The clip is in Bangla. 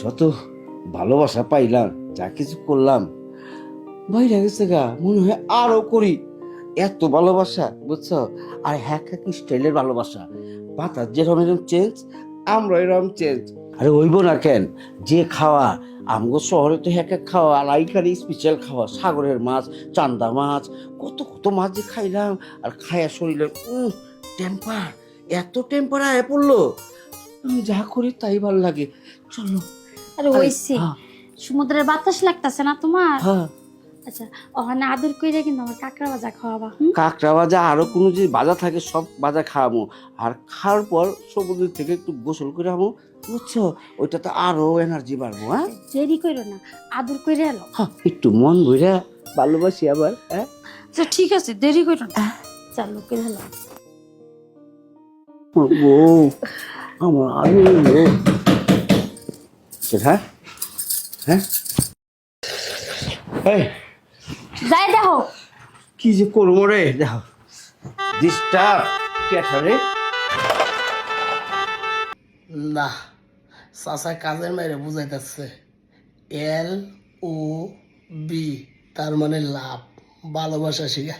যত ভালোবাসা পাইলাম, যা কিছু করলাম বাইরে গেছে গা, মনে হয় আরও করি। এত ভালোবাসা, বুঝছ? আর হ্যাক হ্যাক স্টাইলের ভালোবাসা? পাতার যেরকম এরকম চেঞ্জ আমরা এরকম চেঞ্জ আরে হইব না কেন? যে খাওয়া, আমগো শহরে তো হ্যাক হ্যাক খাওয়া, আর এইখানে স্পেশাল খাওয়া, সাগরের মাছ, চান্দা মাছ, কত কত মাছ যে খাইলাম, আর খায়া শরীরের টেম্পার এত টেম্পার আয় পড়ল। যা করি তাই ভালো লাগে। চলো আরে ওইসে হ্যাঁ, সমুদ্রের বাতাস লাগতাছে না তোমার? হ্যাঁ। আচ্ছা ওখানে আদর কইরা কিন্তু আমার কাঁকড়া ভাজা খাওয়াবা কাঁকড়া ভাজা আরও কোনো যে বাজা থাকে সব বাজা খাওয়াবো আর খাওয়ার পর সমুদ্র থেকে একটু গোসল করে আমো বুঝছ? ওইটা তো আরও এনার্জি বাড়বো হ্যাঁ? দেরি কইরো না আদর কইরা এলো। হ্যাঁ, একটু মন ভরে ভালোবাসি আবার হ্যাঁ? আচ্ছা ঠিক আছে দেরি কইরো না। চালু করে এলো। আমার আমার আমি বউ হ্যাঁ? হ্যাঁ? এই, যাই দেখো। কি যে করব রে? দেখো। ডিস্টার্ব ক্যাটারে না চাচা কাজের মাইরে বুঝাইতেছে। এল ও বি তার মানে লাভ ভালোবাসা শিখা।